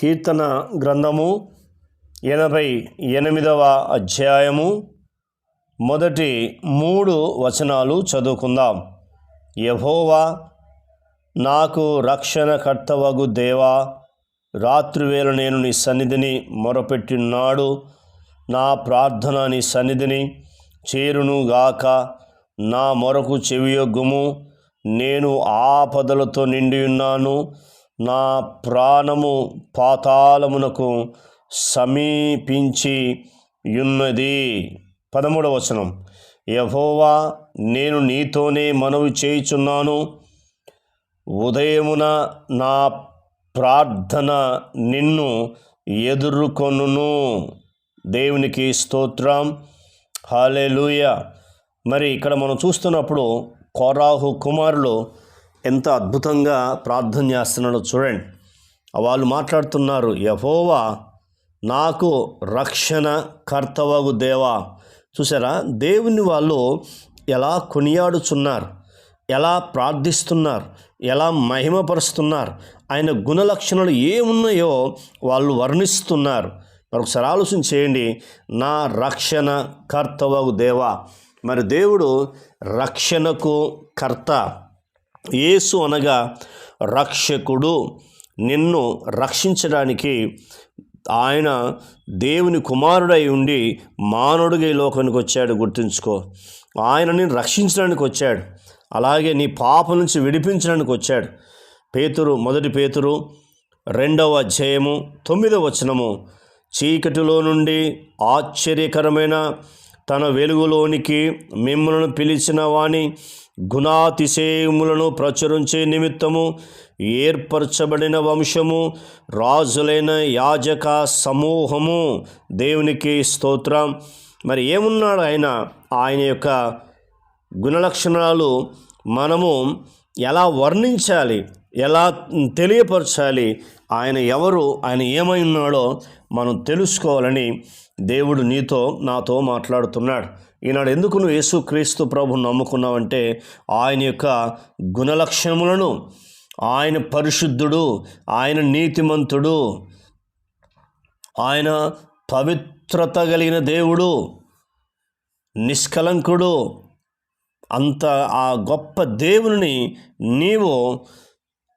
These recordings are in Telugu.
కీర్తన గ్రంథము ఎనభై ఎనిమిదవ అధ్యాయము. మొదటి మూడు వచనాలు చదువుకుందాం. యహోవా నాకు రక్షణ కర్తవగు దేవా రాత్రివేళ నేను నీ సన్నిధిని మొరపెట్టినాడు. నా ప్రార్థన నీ సన్నిధిని చేరునుగాక. నా మొరకు చెవియొగ్గుము. నేను ఆపదలతో నిండి ఉన్నాను. నా ప్రాణము పాతాళమునకు సమీపించి యున్నది పదమూడవ వచనం. యహోవా నేను నీతోనే మనవి చేయుచున్నాను. ఉదయమున నా ప్రార్థన నిన్ను ఎదుర్కొనును. దేవునికి స్తోత్రం. హాలేలుయ మరి ఇక్కడ మనం చూస్తున్నప్పుడు కోరాహు కుమారులు ఎంత అద్భుతంగా ప్రార్థన చేస్తున్నాడో చూడండి. వాళ్ళు మాట్లాడుతున్నారు యహోవా నాకు రక్షణ కర్తవగు దేవా. చూసారా? దేవుని వాళ్ళు ఎలా కొనియాడుచున్నారు ఎలా ప్రార్థిస్తున్నారు ఎలా మహిమపరుస్తున్నారు ఆయన గుణలక్షణాలు ఏమున్నాయో వాళ్ళు వర్ణిస్తున్నారు. మరొకసారి ఆలోచన చేయండి నా రక్షణ కర్తవగు దేవా. మరి దేవుడు రక్షణకు కర్త. యేసు అనగా రక్షకుడు. నిన్ను రక్షించడానికి ఆయన దేవుని కుమారుడై ఉండి మానవుడిగా ఈ లోకానికి వచ్చాడు. గుర్తుంచుకో. ఆయనని రక్షించడానికి వచ్చాడు. అలాగే నీ పాప నుంచి విడిపించడానికి వచ్చాడు. పేతురు మొదటి పేతురు రెండవ అధ్యాయము తొమ్మిదవ వచనము. చీకటిలో నుండి ఆశ్చర్యకరమైన తన వెలుగులోనికి మిమ్మల్ని పిలిచిన వాణి గుణాతిశయములను ప్రచురించే నిమిత్తము ఏర్పరచబడిన వంశము రాజులైన యాజక సమూహము. దేవునికి స్తోత్రం. మరి ఏమున్నాడు ఆయన? ఆయన యొక్క గుణలక్షణాలు మనము ఎలా వర్ణించాలి? ఎలా తెలియపరచాలి? ఆయన ఎవరు? ఆయన ఏమై ఉన్నాడో మనం తెలుసుకోవాలని దేవుడు నీతో నాతో మాట్లాడుతున్నాడు. ఈనాడు ఎందుకు నువ్వు యేసుక్రీస్తు ప్రభు నమ్ముకున్నావంటే ఆయన యొక్క గుణలక్ష్యములను ఆయన పరిశుద్ధుడు ఆయన నీతిమంతుడు ఆయన పవిత్రత కలిగిన దేవుడు నిష్కలంకుడు అంత ఆ గొప్ప దేవుని నీవు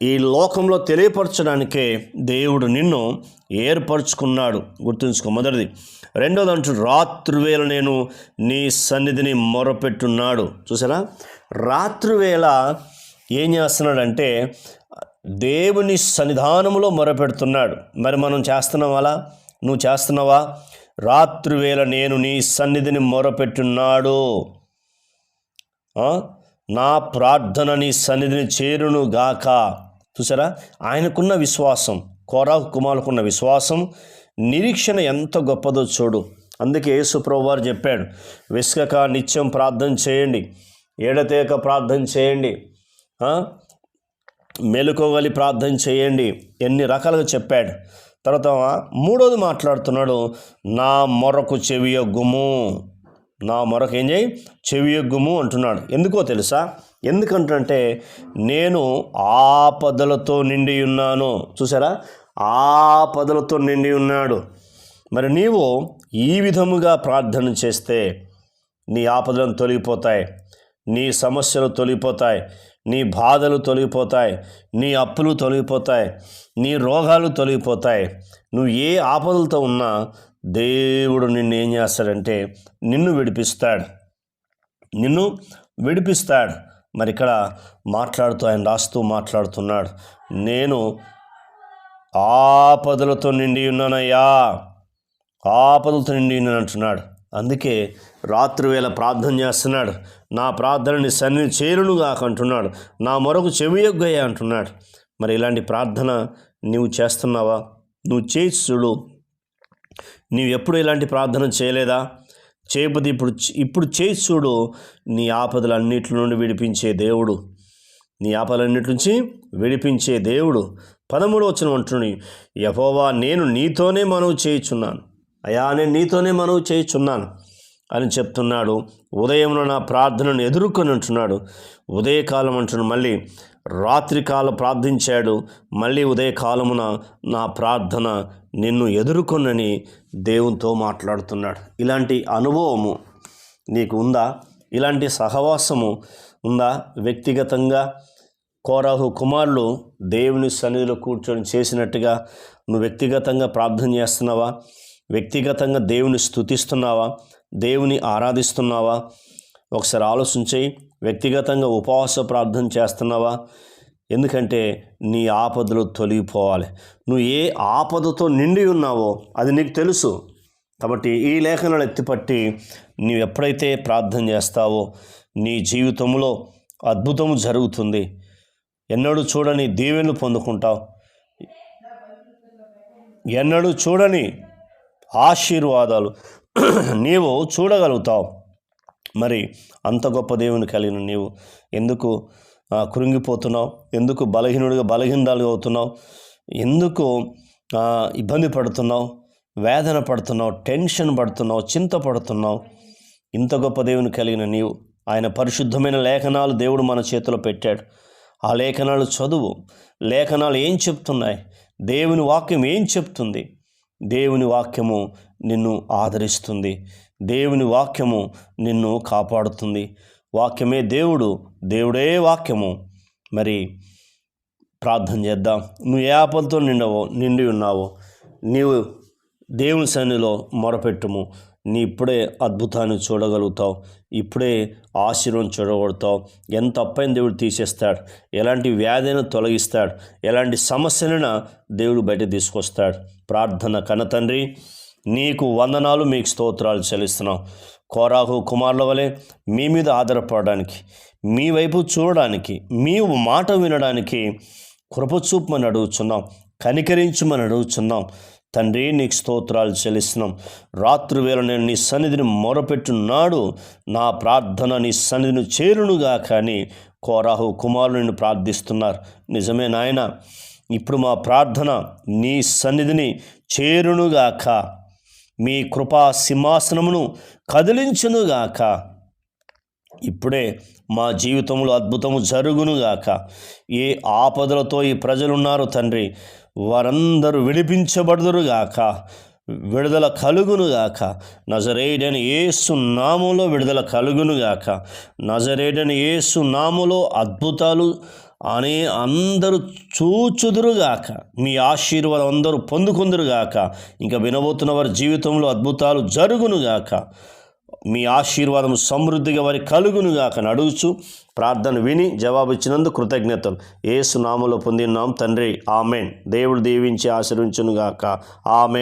ఈ లోకంలో తెలియపరచడానికే దేవుడు నిన్ను ఏర్పరచుకున్నాడు. గుర్తుంచుకో మొదటిది. రెండోది అంటూ రాత్రివేళ నేను నీ సన్నిధిని మొరపెట్టున్నాడు. చూసారా? రాత్రివేళ ఏం చేస్తున్నాడంటే దేవుని సన్నిధానములో మొరపెడుతున్నాడు. మరి మనం చేస్తున్నాం అలా? నువ్వు చేస్తున్నావా? రాత్రివేళ నేను నీ సన్నిధిని మొరపెట్టున్నాడు. నా ప్రార్థన నీ సన్నిధిని చేరును గాక చూసారా? ఆయనకున్న విశ్వాసం కోరాకు కుమారుకున్న విశ్వాసం నిరీక్షణ ఎంత గొప్పదో చూడు. అందుకే యేసుప్రభు వారు చెప్పాడు విసుకక నిత్యం ప్రార్థన చేయండి ఏడతేక ప్రార్థన చేయండి మెలుకోగలి ప్రార్థన చేయండి ఎన్ని రకాలుగా చెప్పాడు. తర్వాత మూడోది మాట్లాడుతున్నాడు నా మొరకు చెవియొగ్గుము. నా మొరకు ఏం చేయి? చెవియొగ్గుము అంటున్నాడు. ఎందుకో తెలుసా? ఎందుకంటే నేను ఆపదలతో నిండి ఉన్నాను. చూసారా? ఆపదలతో నిండి ఉన్నాడు. మరి నీవు ఈ విధముగా ప్రార్థన చేస్తే నీ ఆపదలను తొలగిపోతాయి. నీ సమస్యలు తొలగిపోతాయి. నీ బాధలు తొలగిపోతాయి. నీ అప్పులు తొలగిపోతాయి. నీ రోగాలు తొలగిపోతాయి. నువ్వు ఏ ఆపదలతో ఉన్నా దేవుడు నిన్ను ఏం చేస్తాడంటే నిన్ను విడిపిస్తాడు. నిన్ను విడిపిస్తాడు. మరి ఇక్కడ మాట్లాడుతూ ఆయన రాస్తూ మాట్లాడుతున్నాడు. నేను ఆపదలతో నిండి ఉన్నానయ్యా. ఆపదలతో నిండి ఉన్నాను అంటున్నాడు. అందుకే రాత్రివేళ ప్రార్థన చేస్తున్నాడు. నా ప్రార్థనని సన్ని చేరునుగా అంటున్నాడు. నా మరొక చెవియొగ్గయ్యా అంటున్నాడు. మరి ఇలాంటి ప్రార్థన నీవు చేస్తున్నావా? నువ్వు చేయి చూడు. నీవు ఎప్పుడు ఇలాంటి ప్రార్థన చేయలేదా? చేయకపోతే ఇప్పుడు ఇప్పుడు చేసి చూడు. నీ ఆపదలు నుండి విడిపించే దేవుడు. నీ ఆపదలన్నిటి నుంచి విడిపించే దేవుడు. పదమూడు వచ్చిన అంటుని యహోవా నేను నీతోనే మనవి చేయుచున్నాను. అయా నేను నీతోనే మనవి చేయుచున్నాను అని చెప్తున్నాడు. ఉదయంలో నా ప్రార్థనను ఎదుర్కొని అంటున్నాడు. ఉదయకాలం అంటున్నాడు. మళ్ళీ రాత్రికాల ప్రార్థించాడు. మళ్ళీ ఉదయకాలమున నా ప్రార్థన నిన్ను ఎదుర్కొనని దేవునితో మాట్లాడుతున్నాడు. ఇలాంటి అనుభవము నీకు ఉందా? ఇలాంటి సహవాసము ఉందా? వ్యక్తిగతంగా కోరాహు కుమారులు దేవుని సన్నిధిలో కూర్చొని చేసినట్టుగా నువ్వు వ్యక్తిగతంగా ప్రార్థన చేస్తున్నావా? వ్యక్తిగతంగా దేవుని స్తుతిస్తున్నావా? దేవుని ఆరాధిస్తున్నావా? ఒకసారి ఆలోచించి వ్యక్తిగతంగా ఉపవాస ప్రార్థన చేస్తున్నావా? ఎందుకంటే నీ ఆపదలు తొలగిపోవాలి. నువ్వు ఏ ఆపదతో నిండి ఉన్నావో అది నీకు తెలుసు. కాబట్టి ఈ లేఖనాలు ఎత్తిపట్టి నీవు ఎప్పుడైతే ప్రార్థన చేస్తావో నీ జీవితంలో అద్భుతం జరుగుతుంది. ఎన్నడూ చూడని దీవెనలు పొందుకుంటావు. ఎన్నడూ చూడని ఆశీర్వాదాలు నీవు చూడగలుగుతావు. మరి అంత గొప్ప దేవుని కలిగిన నీవు. ఎందుకు కృంగిపోతున్నావు? ఎందుకు బలహీనుడిగా బలహీనరాలుగా అవుతున్నావు? ఎందుకు ఇబ్బంది పడుతున్నావు? వేదన పడుతున్నావు? టెన్షన్ పడుతున్నావు? చింత పడుతున్నావు? ఇంత గొప్ప దేవుని కలిగిన నీవు. ఆయన పరిశుద్ధమైన లేఖనాలు దేవుడు మన చేతిలో పెట్టాడు. ఆ లేఖనాలు చదువు. లేఖనాలు ఏం చెప్తున్నాయి? దేవుని వాక్యం ఏం చెప్తుంది? దేవుని వాక్యము నిన్ను ఆదరిస్తుంది. దేవుని వాక్యము నిన్ను కాపాడుతుంది. వాక్యమే దేవుడు దేవుడే వాక్యము. మరి ప్రార్థన చేద్దాం. నువ్వు ఏ ఆపలతో నిండవో నిండి ఉన్నావో నీవు దేవుని సన్నిలో మొరపెట్టుము. నీ ఇప్పుడే అద్భుతాన్ని చూడగలుగుతావు. ఇప్పుడే ఆశీర్వం చూడగలుగుతావు ఎంత అప్పైన దేవుడు తీసేస్తాడు. ఎలాంటి వ్యాధిని తొలగిస్తాడు. ఎలాంటి సమస్యలైనా దేవుడు బయట తీసుకొస్తాడు. ప్రార్థన కనతండ్రి నీకు వందనాలు మీకు స్తోత్రాలు చెల్లిస్తున్నాం. కోరాహు కుమారుల వలె మీ మీద ఆధారపడడానికి మీ వైపు చూడడానికి మీ మాట వినడానికి కృపచూపమని అడుగుచున్నాం కనికరించమని అడుగుచున్నాం. తండ్రి నీకు స్తోత్రాలు చెల్లిస్తున్నాం. రాత్రి వేళ నేను నీ సన్నిధిని మొరపెట్టున్నాడు. నా ప్రార్థన నీ సన్నిధిని చేరునుగా కానీ కోరాహు కుమారులు నిన్ను ప్రార్థిస్తున్నారు. నిజమే నాయన ఇప్పుడు మా ప్రార్థన నీ సన్నిధిని చేరునుగాక మీ కృపా సింహాసనమును కదిలించునుగాక. ఇప్పుడే మా జీవితంలో అద్భుతము జరుగునుగాక. ఏ ఆపదలతో ఈ ప్రజలున్నారు తండ్రి వారందరూ విడిపించబడదురుగాక. విడుదల కలుగునుగాక. నజరేడని ఏసు నామంలో విడుదల కలుగునుగాక. నజరేడని ఏసు నామంలో అద్భుతాలు అనే అందరూ చూచుదురుగాక. మీ ఆశీర్వాదం అందరూ పొందుకుందురుగాక. ఇంకా వినబోతున్న వారి జీవితంలో అద్భుతాలు జరుగునుగాక. మీ ఆశీర్వాదం సమృద్ధిగా వారి కలుగునుగాక నడుగుచు ప్రార్థన విని జవాబు ఇచ్చినందుకు కృతజ్ఞతలు. ఏసు నామలో పొందినాం తండ్రి. ఆమెన్. దేవుడు దీవించి ఆశీర్వించునుగాక. ఆమె